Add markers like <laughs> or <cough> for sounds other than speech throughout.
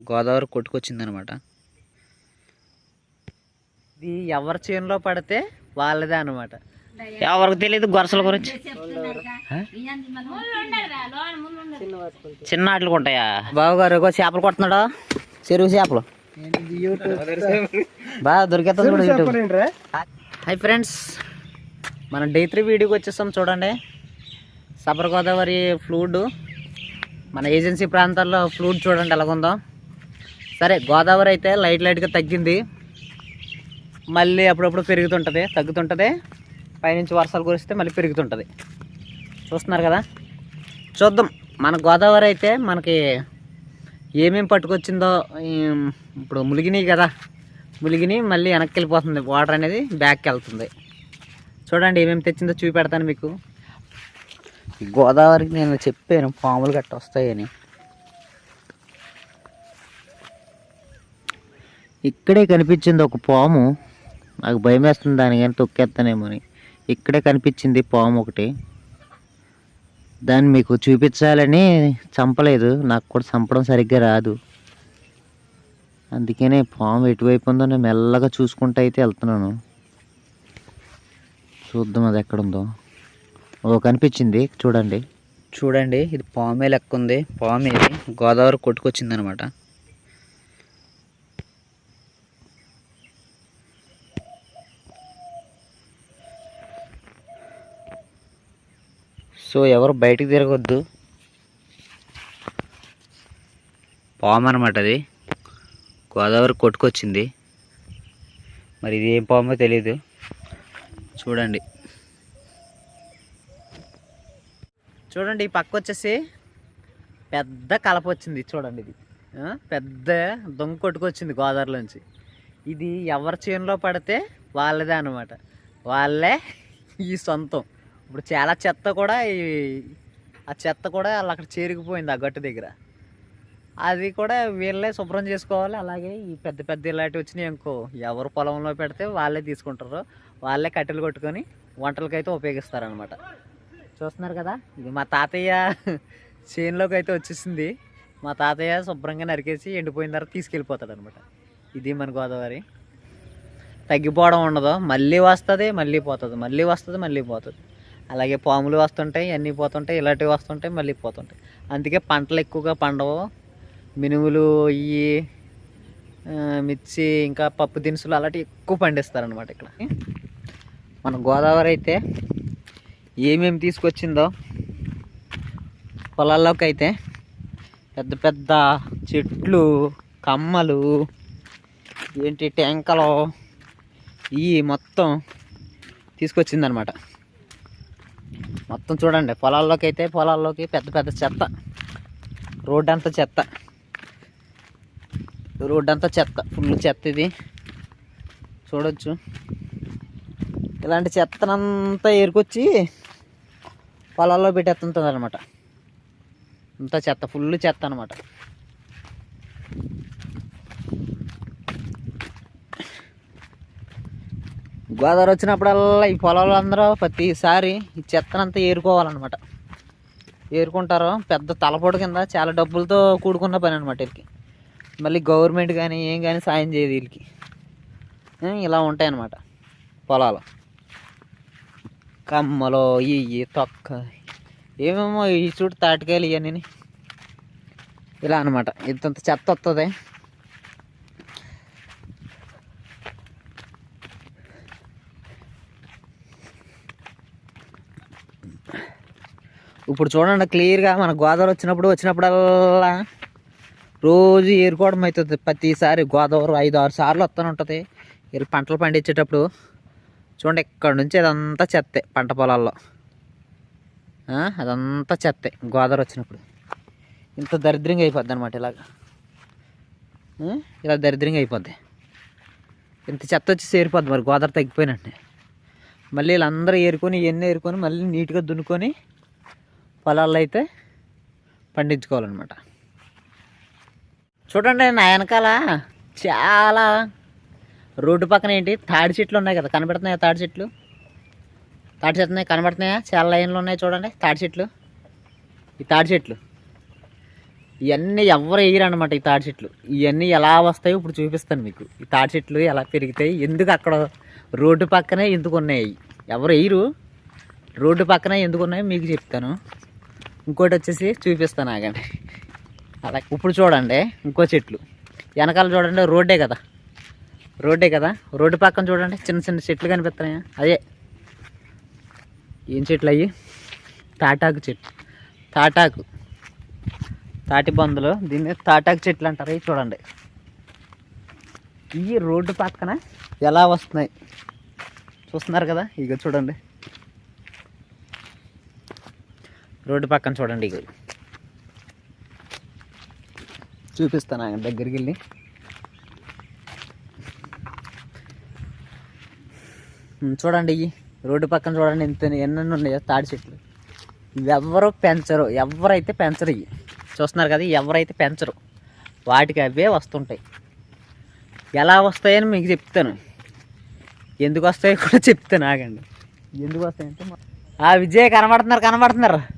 గోదావరి కొట్టుకొచ్చిందనమాట. ఇది ఎవరి చేనులో పడితే వాళ్ళదే అనమాట. ఎవరికి తెలియదు గొరసల గురించి? చిన్న ఆటలు ఉంటాయా. బాబు గారు ఇగో చేపలు కొడుతున్నాడు. చెరువు చేపలు. బాగా దొరికేస్తుంది హాయ్ ఫ్రెండ్స్ మన డే త్రీ వీడియోకి వచ్చేస్తాం చూడండి. సబర్ గోదావరి ఫ్లూడ్ మన ఏజెన్సీ ప్రాంతాల్లో ఫ్లూడ్ చూడండి ఎలాగుందో. సరే గోదావరి అయితే లైట్ లైట్గా తగ్గింది. మళ్ళీ అప్పుడప్పుడు పెరుగుతుంటుంది. తగ్గుతుంటుంది. పైనుంచి వర్షాలు కురిస్తే మళ్ళీ పెరుగుతుంటుంది. చూస్తున్నారు కదా? చూద్దాం. మన గోదావరి అయితే మనకి ఏమేమి పట్టుకొచ్చిందో ఇప్పుడు ములిగినాయి కదా? ములిగిని మళ్ళీ వెనక్కి వెళ్ళిపోతుంది వాటర్ అనేది బ్యాక్కి వెళ్తుంది చూడండి ఏమేమి తెచ్చిందో చూపెడతాను మీకు. గోదావరికి నేను చెప్పాను పాములు గట్ట వస్తాయని ఇక్కడే కనిపించింది ఒక పాము. నాకు భయం వేస్తుంది దాని కానీ తొక్కేస్తానేమోని ఇక్కడే కనిపించింది పాము ఒకటి. దాన్ని మీకు చూపించాలని చంపలేదు. నాకు కూడా చంపడం సరిగ్గా రాదు. అందుకనే పాము ఎటువైపు ఉందో నేను మెల్లగా చూసుకుంటూ అయితే వెళ్తున్నాను. చూద్దాం అది ఎక్కడుందో ఓ కనిపించింది. చూడండి. చూడండి ఇది పామే లెక్క ఉంది. పాము ఇది. గోదావరి కొట్టుకొచ్చింది సో ఎవరు బయటికి తిరగొద్దు. పాము అనమాట అది. గోదావరి కొట్టుకొచ్చింది. మరి ఇది ఏం పామో తెలియదు చూడండి. చూడండి ఈ పక్క వచ్చేసి పెద్ద కలప వచ్చింది చూడండి ఇది. పెద్ద దొంగ కొట్టుకొచ్చింది గోదావరిలోంచి ఇది ఎవరి చేనులో పడితే వాళ్ళదే అనమాట వాళ్ళే ఈ సొంతం. ఇప్పుడు చాలా చెత్త కూడా ఈ ఆ చెత్త కూడా వాళ్ళు అక్కడ చేరికిపోయింది ఆ గట్టు దగ్గర. అది కూడా వీళ్ళే శుభ్రం చేసుకోవాలి. అలాగే ఈ పెద్ద పెద్ద ఇలాంటివి వచ్చినాయి ఇంకో ఎవరు పొలంలో పెడితే వాళ్ళే తీసుకుంటారు. వాళ్ళే కట్టెలు కొట్టుకొని వంటలకైతే ఉపయోగిస్తారనమాట చూస్తున్నారు కదా ఇది మా తాతయ్య <laughs> చేనులోకి అయితే వచ్చేసింది. మా తాతయ్య శుభ్రంగా నరికేసి ఎండిపోయిన తర్వాత తీసుకెళ్ళిపోతాడు అనమాట ఇది మన గోదావరి. తగ్గిపోవడం ఉండదు. మళ్ళీ వస్తుంది మళ్ళీ పోతుంది. మళ్ళీ వస్తుంది మళ్ళీ పోతుంది. అలాగే పాములు వస్తుంటాయి అన్నీ పోతుంటాయి ఇలాంటివి వస్తుంటాయి మళ్ళీ పోతుంటాయి. అందుకే పంటలు ఎక్కువగా పండవు. మినుములు ఇవి మిర్చి ఇంకా పప్పు దినుసులు అలాంటివి ఎక్కువ పండిస్తారనమాట ఇక్కడ. మన గోదావరి అయితే ఏమేమి తీసుకొచ్చిందో పొలాల్లోకి అయితే పెద్ద పెద్ద చెట్లు కమ్మలు ఏంటి టెంకలు ఇవి మొత్తం తీసుకొచ్చిందనమాట మొత్తం చూడండి పొలాల్లోకి అయితే పొలాల్లోకి పెద్ద పెద్ద చెత్త. రోడ్ అంతా చెత్త. రోడ్ అంతా చెత్త. ఫుల్ చెత్త ఇది. చూడొచ్చు. ఇలాంటి చెత్తనంతా ఏరుకొచ్చి పొలాల్లో పెట్టేస్తుంటుంది అనమాట అంతా చెత్త ఫుల్ చెత్త అనమాట గోదావరి వచ్చినప్పుడల్లా ఈ పొలాలు అందరూ ప్రతిసారి ఈ చెత్తనంతా ఏరుకోవాలన్నమాట. ఏరుకుంటారు. పెద్ద తలపోటు కింద చాలా డబ్బులతో కూడుకున్న పని అనమాట వీళ్ళకి. మళ్ళీ గవర్నమెంట్ కానీ ఏం కానీ సాయం చేయదు వీళ్ళకి. ఇలా ఉంటాయన్నమాట పొలాలు. కమ్మలు ఇవి తొక్క ఏమేమో ఈ చూడు తాటికాయలు ఇవన్నీ ఇలా అనమాట ఇంతంత చెత్త వస్తుంది ఇప్పుడు చూడండి క్లియర్గా మన గోదావరి వచ్చినప్పుడు వచ్చినప్పుడల్లా రోజు ఏరుకోవడం అవుతుంది. ప్రతిసారి గోదావరి ఐదు ఆరు సార్లు వస్తూనే ఉంటుంది. వీళ్ళు పంటలు పండించేటప్పుడు చూడండి ఇక్కడ నుంచి అదంతా చెత్తే పంట పొలాల్లో. అదంతా చెత్తే గోదావరి వచ్చినప్పుడు. ఇంత దరిద్రంగా అయిపోద్ది అనమాట ఇలాగ. ఇలా దరిద్రంగా అయిపోద్ది. ఇంత చెత్త వచ్చి చేరిపోద్ది మరి గోదావరి తగ్గిపోయినట్టు. మళ్ళీ వీళ్ళందరూ ఏరుకొని ఇవన్నీ ఏరుకొని మళ్ళీ నీట్గా దున్నుకొని పొలాల్లో అయితే పండించుకోవాలన్నమాట. చూడండి నా వెనకాల చాలా రోడ్డు పక్కన ఏంటి? తాడి చెట్లు ఉన్నాయి కదా కనబడుతున్నాయా తాడి చెట్లు? తాడి చెట్లు ఉన్నాయి కనబడుతున్నాయా? చాలా లైన్లు ఉన్నాయి చూడండి తాడి చెట్లు. ఈ తాడి చెట్లు. ఇవన్నీ ఎవరు వేయరు అనమాట ఈ తాడి చెట్లు. ఇవన్నీ ఎలా వస్తాయో ఇప్పుడు చూపిస్తాను మీకు. ఈ తాడి చెట్లు ఎలా పెరుగుతాయి ఎందుకు అక్కడ రోడ్డు పక్కనే ఎందుకు ఉన్నాయి? ఎవరు వేయరు. రోడ్డు పక్కనే ఎందుకు ఉన్నాయో మీకు చెప్తాను. ఇంకోటి వచ్చేసి చూపిస్తాను ఆగండి అలా ఇప్పుడు చూడండి ఇంకో చెట్లు. వెనకాల చూడండి రోడ్డే కదా. రోడ్డే కదా. రోడ్డు పక్కన చూడండి చిన్న చిన్న చెట్లు కనిపిస్తున్నాయా? అదే. ఏం చెట్లు అయ్యి? తాటాకు చెట్లు తాటాకు. తాటి బందులు దీన్ని తాటాకు చెట్లు అంటారు. ఇవి చూడండి. ఈ రోడ్డు పక్కన ఎలా వస్తున్నాయి? చూస్తున్నారు కదా? ఇక చూడండి. రోడ్డు పక్కన చూడండి ఇక చూపిస్తాను ఆయన దగ్గరికి వెళ్ళి చూడండి ఇవి రోడ్డు పక్కన చూడండి ఎంత ఎన్నెన్ని ఉన్నాయో తాడి చెట్లు. ఎవరు పెంచరు ఎవరైతే పెంచరు ఇవి. చూస్తున్నారు కదా ఎవరైతే పెంచరు. వాటికి అవే వస్తుంటాయి. ఎలా వస్తాయని మీకు చెప్తాను. ఎందుకు వస్తాయో కూడా చెప్తాను ఆగండి. ఎందుకు వస్తాయంటే ఆ విజయ్ కనబడుతున్నారు కనబడుతున్నారు.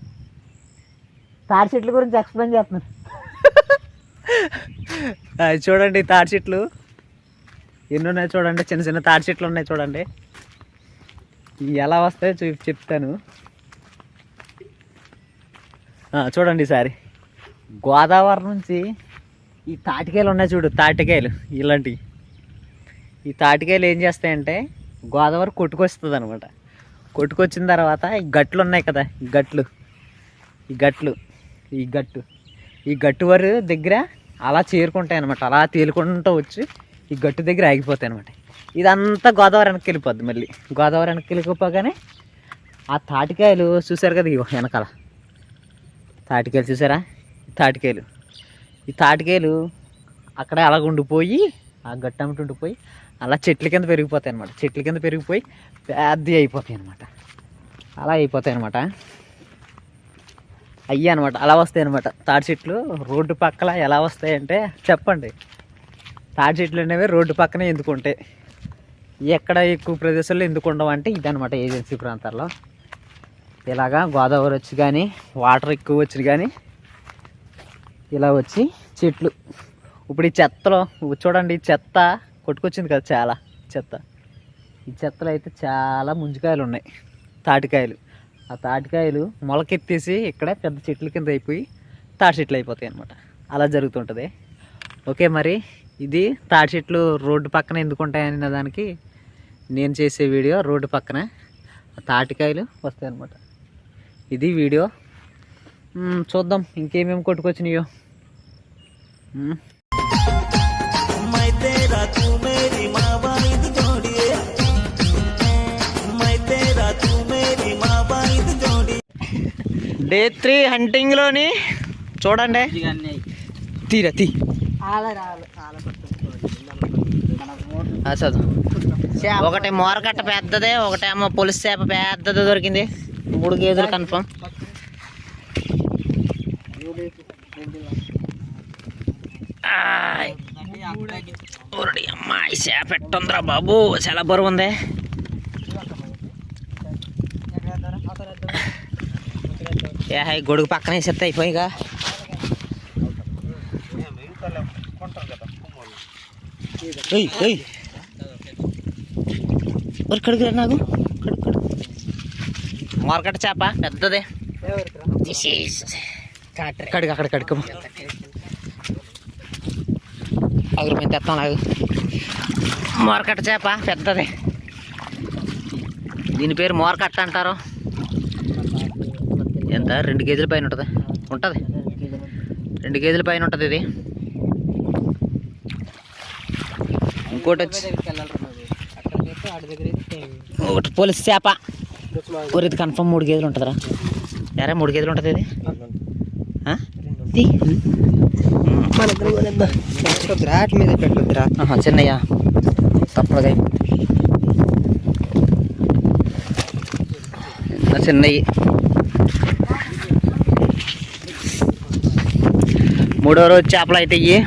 తాడి చెట్ల గురించి ఎక్స్ప్లెయిన్ చేస్తున్నారు అది చూడండి తాడి చెట్లు. ఎన్ని ఉన్నాయి చూడండి? చిన్న చిన్న తాడి చెట్లు ఉన్నాయి చూడండి. ఇవి ఎలా వస్తాయో చూ చెప్తాను. చూడండి ఈసారి. గోదావరి నుంచి ఈ తాటికాయలు ఉన్నాయి చూడు తాటికాయలు ఇలాంటివి. ఈ తాటికాయలు ఏం చేస్తాయంటే గోదావరి కొట్టుకొస్తుంది అనమాట కొట్టుకొచ్చిన తర్వాత ఈ గట్లు ఉన్నాయి కదా ఈ గట్లు. ఈ గట్లు. ఈ గట్టు. ఈ గట్టు వారి దగ్గర అలా చేరుకుంటాయి అనమాట అలా తేలుకుంటూ వచ్చి ఈ గట్టు దగ్గర ఆగిపోతాయి అనమాట ఇదంతా గోదావరి వెనక్కి వెళ్ళిపోద్ది మళ్ళీ. గోదావరి వెనక్కి వెళ్ళిపోగానే ఆ తాటికాయలు చూసారు కదా ఇగో వెనకాల. తాటికాయలు చూసారా తాటికాయలు. ఈ తాటికాయలు అక్కడే అలాగ ఉండిపోయి ఆ గట్టు అమ్మటి ఉండిపోయి అలా చెట్ల కింద పెరిగిపోతాయి అనమాట చెట్ల కింద పెరిగిపోయి పెద్ద అయిపోతాయి అనమాట అలా అయిపోతాయి అనమాట అయ్యి అనమాట అలా వస్తాయి అనమాట తాడి చెట్లు రోడ్డు పక్కల ఎలా వస్తాయంటే చెప్పండి. తాడి చెట్లు అనేవి రోడ్డు పక్కనే ఎందుకు ఉంటాయి? ఎక్కడ ఎక్కువ ప్రదేశాల్లో ఎందుకు ఉండవు అంటే ఇదనమాట ఏజెన్సీ ప్రాంతాల్లో. ఇలాగా గోదావరి వచ్చి కానీ వాటర్ ఎక్కువ వచ్చి కానీ ఇలా వచ్చి చెట్లు. ఇప్పుడు ఈ చెత్తలో చూడండి ఈ చెత్త కొట్టుకొచ్చింది కదా చాలా చెత్త. ఈ చెత్తలో అయితే చాలా ముంజికాయలు ఉన్నాయి. తాటికాయలు. ఆ తాటికాయలు మొలకెత్తేసి ఇక్కడ పెద్ద చెట్ల కింద అయిపోయి తాటి చెట్లు అయిపోతాయి అనమాట అలా జరుగుతుంటుంది. ఓకే మరి ఇది తాటి చెట్లు రోడ్డు పక్కన ఎందుకు ఉంటాయనే దానికి నేను చేసే వీడియో రోడ్డు పక్కన ఆ తాటికాయలు వస్తాయి అనమాట ఇది వీడియో. చూద్దాం ఇంకేమేమి కొట్టుకొచ్చినాయో. డే త్రీ హంటింగ్లోని చూడండి. తీరా తీ. ఒకటి మోరకట్ట పెద్దదే ఒకటేమో పులుసు చేప పెద్దది దొరికింది. మూడు కేజీలు కన్ఫర్మ్. అమ్మాయి చేప ఎట్టుందిరా బాబు చాలా బరువు ఉంది. ఏ గొడుగు పక్కన వేసేస్తే అయిపోయిగా. ఏయ్ మరి కడుగురా నాకు? కడుగు కడుగు మార్కెట్ చేప పెద్దదే. కడుగు అక్కడ కడుకు అగురు మేము తెస్తాం లాగు మోరకట్ట చేప పెద్దది. దీని పేరు మోరకట్ట అంటారు. ఎంత? రెండు కేజీల పైన ఉంటుంది. ఉంటుంది? రెండు కేజీల పైన ఉంటుంది ఇది. ఇంకోటి వచ్చి ఒకటి పోలీస్ చేప. ఇది కన్ఫర్మ్ మూడు కేజీలు ఉంటుందిరా. ఎరా మూడు కేజీలు ఉంటుంది ఇది? ఆ? తీ. మీద పెట్టొద్దురా చిన్నయ్య తప్పగా చిన్నయ్యి. మూడో రోజు చేపలు అయితే ఇవి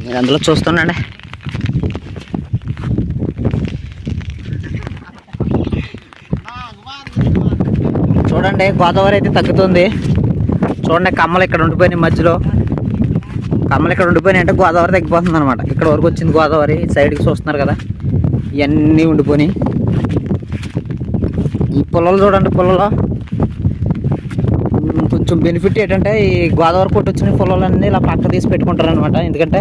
మీరు అందులో చూస్తుండండి. చూడండి గోదావరి అయితే తగ్గుతుంది. చూడండి కమ్మలు ఇక్కడ ఉండిపోయినాయి మధ్యలో. కమ్మలు ఇక్కడ ఉండిపోయినాయి అంటే గోదావరి తగ్గిపోతుంది అనమాట ఇక్కడ వరకు వచ్చింది గోదావరి సైడ్కి చూస్తున్నారు కదా. ఇవన్నీ ఉండిపోయినాయి. ఈ పొలాలు చూడండి పొలాలు కొంచెం బెనిఫిట్ ఏంటంటే ఈ గోదావరి కొట్టు వచ్చిన పొలాలన్నీ ఇలా పక్క తీసి పెట్టుకుంటారు అనమాట ఎందుకంటే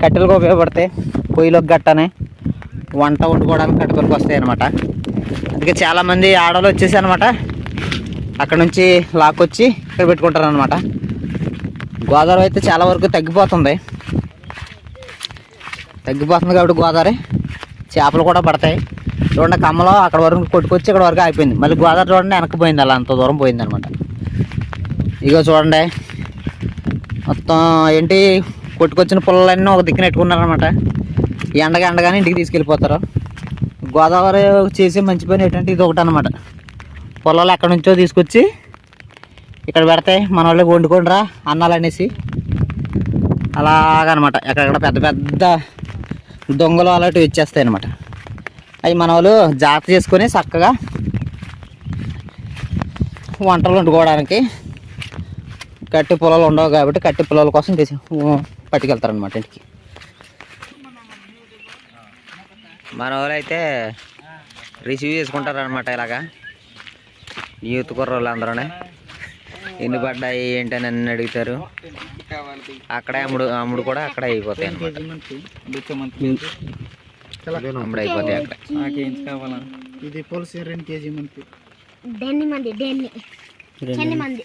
కట్టెలకు ఉపయోగపడతాయి. పొయ్యిలోకి గట్టనే వంట వండుకోవడానికి కట్టుకొని వస్తాయి అనమాట అందుకే చాలామంది ఆడవాళ్ళు వచ్చేసి అనమాట అక్కడ నుంచి లాక్కొచ్చి ఇక్కడ పెట్టుకుంటారు అనమాట గోదావరి అయితే చాలా వరకు తగ్గిపోతుంది. తగ్గిపోతుంది కాబట్టి గోదావరి చేపలు కూడా పడతాయి. చూడండి కమ్మలో అక్కడ వరకు కొట్టుకొచ్చి ఇక్కడ వరకు అయిపోయింది మళ్ళీ గోదావరి చూడండి వెనక్కి పోయింది అలా అంత దూరం పోయింది అనమాట ఇగో చూడండి. మొత్తం ఏంటి కొట్టుకొచ్చిన పుల్లలన్నీ ఒక దిక్కున పెట్టుకున్నారనమాట ఎండగా ఎండగానే ఇంటికి తీసుకెళ్ళిపోతారు. గోదావరి చేసే మంచి పని ఏంటంటే ఇది ఒకటి అనమాట పొలాలు ఎక్కడి నుంచో తీసుకొచ్చి ఇక్కడ పెడతాయి మన వాళ్ళకి వండుకోండిరా అన్నాలు అనేసి అలాగనమాట. ఎక్కడెక్కడ పెద్ద పెద్ద దొంగలు అలాంటివి ఇచ్చేస్తాయి అనమాట అవి మన వాళ్ళు జాగ్రత్త చేసుకొని చక్కగా వంటలు వండుకోవడానికి కట్టి పొలాలు ఉండవు కాబట్టి కట్టి పొలాల కోసం తీసి పట్టుకెళ్తారనమాట ఇంటికి. మన వాళ్ళు అయితే రిసీవ్ చేసుకుంటారనమాట ఇలాగా. యూత్ కుర్రోళ్ళు అందరూ ఎన్ని పడ్డాయి ఏంటని అన్ని అడుగుతారు. అక్కడే అమ్ముడు అమ్ముడు కూడా అక్కడే అయిపోతాయి అనమాట అమ్ముడు అయిపోతాయి అక్కడ. ఇది పులుసు రెండు కేజీ మనకి డెన్ని మంది డెన్ని. చెన్ని మంది.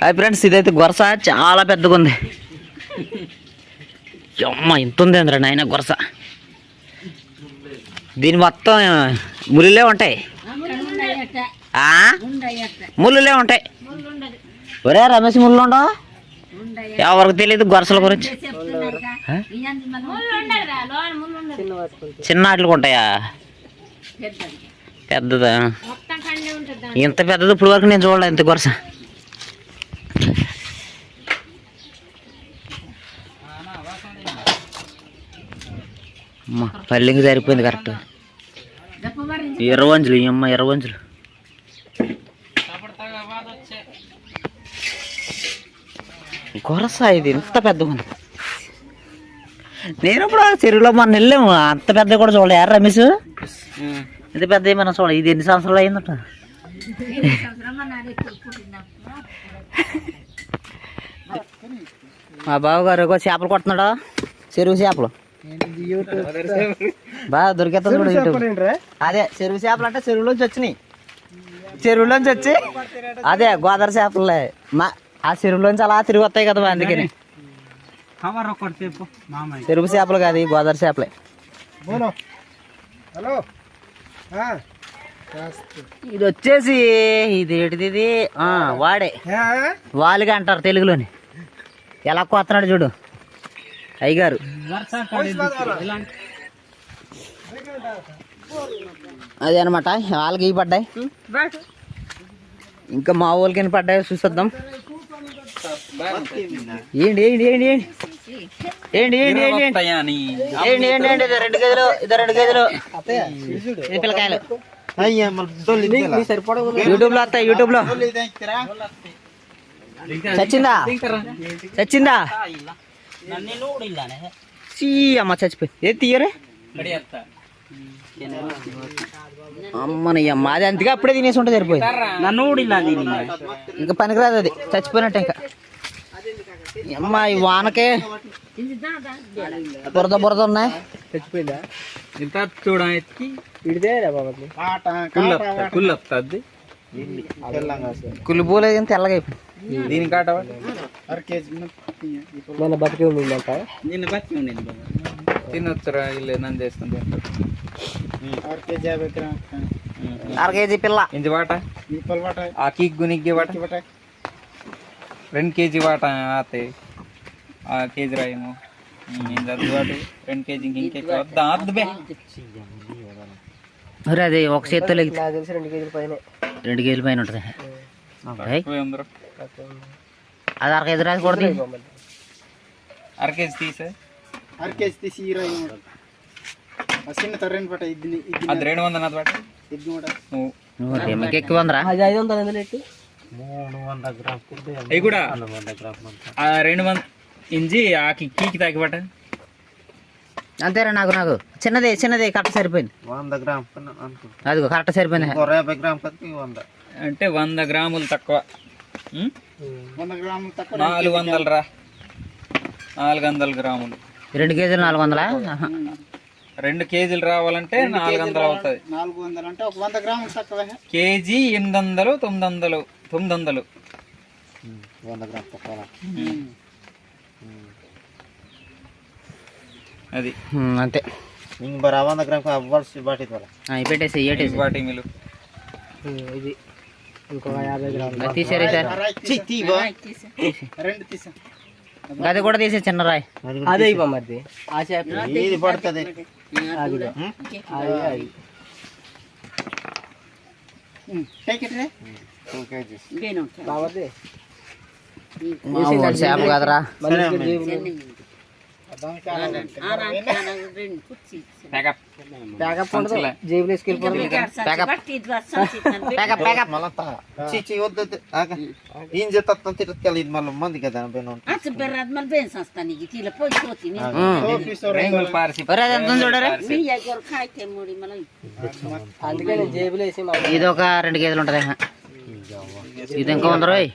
హాయ్ ఫ్రెండ్స్ ఇదైతే గొరస చాలా పెద్దగా ఉంది. అమ్మ ఇంత ఉంది అందరా నాయన గొరస. దీని మొత్తం ముళ్ళే ఉంటాయి. ముళ్ళులే ఉంటాయి. ఒరే రమేష్ ముళ్ళు ఉండవు? ఎవరికి తెలియదు గొరసల గురించి. చిన్న ఆటలు ఉంటాయా? పెద్దదా? ఇంత పెద్దది ఇప్పుడు వరకు నేను చూడలే ఇంత గొరస. అమ్మ పల్లింగ్ సరిపోయింది కరెక్ట్ ఇరవంజులు ఈ అమ్మ ఇరవంజులు గొరస ఇది ఇంత పెద్దగా ఉంది. నేను ఇప్పుడు చెరువులో మొన్న వెళ్ళాము అంత పెద్ద కూడా చూడలే. యారు రమేష్? ఇంత పెద్ద మనం చూడ ఇది ఎన్ని సంవత్సరాలు అయిందట? మా బావగారు చేపలు కొడుతున్నాడా. చెరువు చేపలు. బాగా దొరికేస్తుంది కూడా యూట్యూబ్ అదే చెరువు చేపలు అంటే చెరువులోంచి వచ్చినాయి. చెరువులోంచి వచ్చి అదే గోదావరి చేపలే. మా ఆ చెరువులోంచి అలా తిరిగి వస్తాయి కదా అందుకని. చెరువు చేపలు కాదు గోదావరి చేపలే. హలో. ఇది వచ్చేసి ఇది ఏంటిది ఇది? ఆ, వాడే. వాలిగా అంటారు తెలుగులోని. ఎలా కొత్తనాడు చూడు. అయ్యగారు. అదే అనమాట వాళ్ళకి ఇవి పడ్డాయి. ఇంకా మా వాళ్ళకి ఎన్ని పడ్డాయో చూసేద్దాం. ఏంటి ఏంటి ఏంటి ఏంటి? ఏంటి ఏంటి ఏంటి ఏంటి? ఏంటి ఏంటి ఏంటి? ఇది రెండు గదిలో ఇది రెండు గదిలో ఇది పిల్లకాయలు. యూట్యూబ్లో వస్తాయి యూట్యూబ్లో చచ్చిందా చచ్చిందా చీ అమ్మ చచ్చిపోయి ఏ తీయరే? అమ్మని అమ్మ అది అంతగా అప్పుడే తినేసి ఉంటే సరిపోయింది. నన్ను ఊడిలా ఇంకా పనికిరాదు అది చచ్చిపోయినట్టు ఇంకా. అమ్మ ఈ వానకే బురద బురద ఉన్నాయి. చచ్చిపోయిందా? ఇంత చూడ ఎత్తి ఇడిదే కుళ్ళు కానీ తెల్లగా అయిపోయింది. ನನ್ನ ಬದುಕಿ ಉಂಡಿಲ್ಲ ಅಂತ ನಿನ್ನ ಬದುಕಿ ಉಂಡಿಲ್ಲ ತಿನ್ನತ್ರ ಇಲ್ಲೇ ನಂದು ಎಸ್ಕೊಂಡು ಆರು ಕೆ ಜಿ ಆಗ್ಬೇಕ್ರ ಆರು ಕೆ ಜಿ ಪಿಲ್ಲ ಇಂಜಿ ವಾಟ ನಿಪ್ಪಲ್ ವಾಟ ಆ ಕಿಗ್ ಗುನಿಗ್ಗೆ ವಾಟ ವಾಟ రెండు కేజీ వాట ఆతే ఆ కేజీ రాయము ఇంత అద్దుబాటు రెండు కేజీ ఇంకే వద్దా అద్దుబే మరి అదే ఒక చేత్తో తెలిసి రెండు కేజీల పైన రెండు కేజీల పైన ఉంటుంది అది అర కేజీ రాసి కొడుతుంది అర కేజీ తీసే అర కేజీ తీసి ఇరవై చిన్న తర్రెని పట్ట ఇది ఇది అది రెండు వందల నాది వాట ఇది కూడా నువ్వు ఎక్కువ ఉందరా అది ఐదు వందలు ఎట్టి అవి కూడా ఆ రెండు వంద ఇంజి ఆ కీకి తాకి పట్ట అంతేరా నాకు నాకు చిన్నదే చిన్నదే కరెక్ట్ సరిపోయింది వంద గ్రామ్ అదిగో కరెక్ట్ సరిపోయింది యాభై గ్రామ్ కత్తి వంద అంటే వంద గ్రాములు తక్కువ? వంద గ్రాములు తక్కువ నాలుగు వందలు రా నాలుగు వందల గ్రాములు. రెండు కేజీలు నాలుగు వందలా. రెండు కేజీలు రావాలంటే నాలుగు వందలు అవుతుంది నాలుగు వందలు అంటే ఒక వంద గ్రాములు తక్కువ. కేజీ ఎనిమిది వందలు తొమ్మిది వందలు తొమ్మిది వందలు వంద గ్రామ్ తక్కువ అది. అంతే. ఇంక బరా వంద గ్రామ్ అవ్వాల్సి బాటి పెట్టేసి ఇవి పెట్టేసి. వాటి మిలు ఇది. ఇంకొక యాభై గ్రాములు. తీసేరే సార్. రెండు తీసా అది కూడా తీసే చిన్న రాయి. అదే ఇవ్వమది ఆ చేప ఇది పడుతుంది? మామూలు చేప కదరా. జేబులు ఏం ఇది మళ్ళీ మంది కదా ఇది ఒక రెండు కేజీలు ఉంటుంది. ఇది ఇంకా ఉంది రోయ్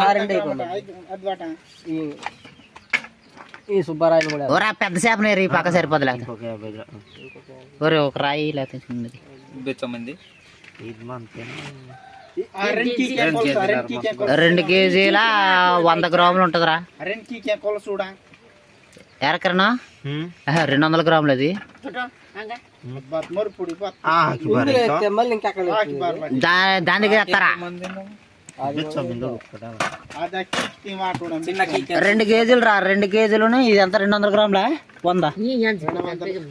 ఆ రెండు అయిపోయింది ఈ సుబ్బారాయని కూడా ఒరే ఆ పెద్ద చేప ఈ పక్క సరిపోదు లేకపోతే ఒక ఒరే రాయి లేకపోతే బెచ్చమంది. రెండు కేజీల వంద గ్రాములు ఉంటుందిరా. ఎరకరనా? రెండు వందల గ్రాములు అది. మరుపుడి ఆకి బారి మళ్ళీ ఇంకా అక్కడ దా దాని దగ్గర ఎత్తారా? రెండు కేజీలు రా రెండు కేజీలు ఇది ఎంత రెండు వందల గ్రాములా? వంద?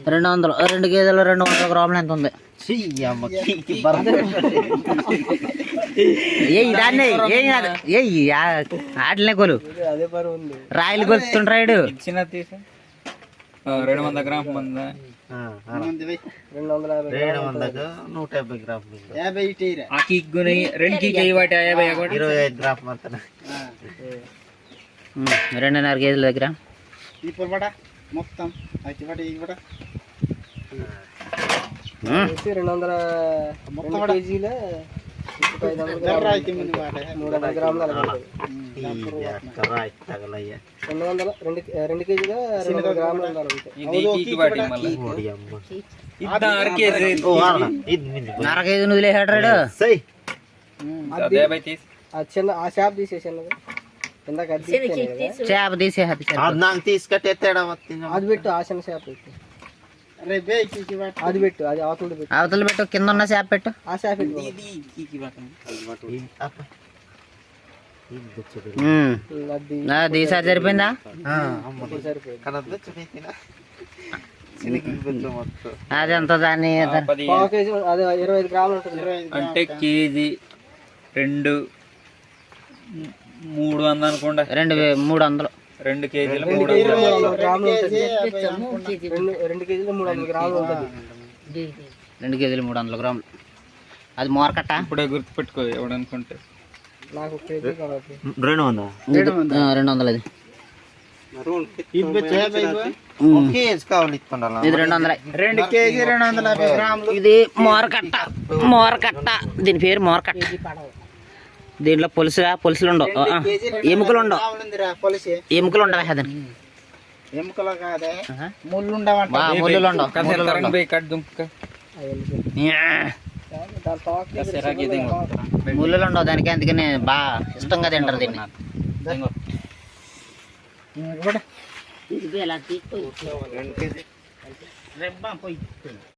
రెండు వందలు. రెండు కేజీలు రెండు వందల గ్రాములు ఎంత ఉంది? ఏ దాన్ని ఏం కాదు. ఏ ఆటలే కొలు. అదే పని ఉంది. రాయలు కొలుతుండ్రాయుడు చిన్న తీసే. ఆ, రెండు వందల గ్రామ్ మంద రెండు వందల యాభై ఏడు వందకు నూట యాభై గ్రామ్ యాభై ఆ కీక్కుని రెండు కీకి అయ్యి వాటి యాభై ఒకటి. ఇరవై ఐదు గ్రామ్ మాత్రం ఉమ్, రెండున్నర కేజీల దగ్గర. ఈ మొత్తం. అట్టి పట ఈ పట ఉమ్, రెండు వందల కేజీల మూడు వందల గ్రాములు రెండు వందల రెండు రెండు కేజీల రెండు వందల గ్రాములు ఉండాలి అర కేజీ వదిలేసాడు తీసి చిన్న ఆ షాప్ తీసేసాను ఇందాక. చేప తీసేది అది నాకు తీసుకట్టే తేడా వస్తుంది. అది పెట్టు ఆ చిన్న షాప్ పెట్టు. అది పెట్టు అది అవతల పెట్టు. అవతల పెట్టు కింద ఉన్న చేప పెట్టు. ఆ పెట్టు. ఈసారి సరిపోయిందా? అది ఎంత దాన్ని? అంటే కేజీ రెండు మూడు వందలు అనుకోండి. రెండు మూడు వందలు. రెండు కేజీలు రెండు మూడు కేజీలు వందలు. మూడు వందల గ్రాములు ఉంటుంది రెండు కేజీలు. మూడు వందల గ్రాములు ఉంటుంది. రెండు కేజీలు మూడు వందల గ్రాములు అది మోరకట్ట ఇప్పుడే గుర్తు పెట్టుకో ఎవడనుకుంటే. నాకు రెండు వందల? రెండు వందలు. అది. ఇది మోరకట్ట మోరకట్ట దీని పేరు మోరకట్ట దీంట్లో పులుసుగా పులుసులు ఉండవు. ఎముకలు ఉండవు ఎముకలు ఉండవు అదని ఎముకలు కాదే? ముళ్ళు ఉండవంట బా ముళ్ళు ఉండవు ఉండవు దానికి అందుకని బాగా ఇష్టంగా తింటారు దీన్ని. ఇంకో.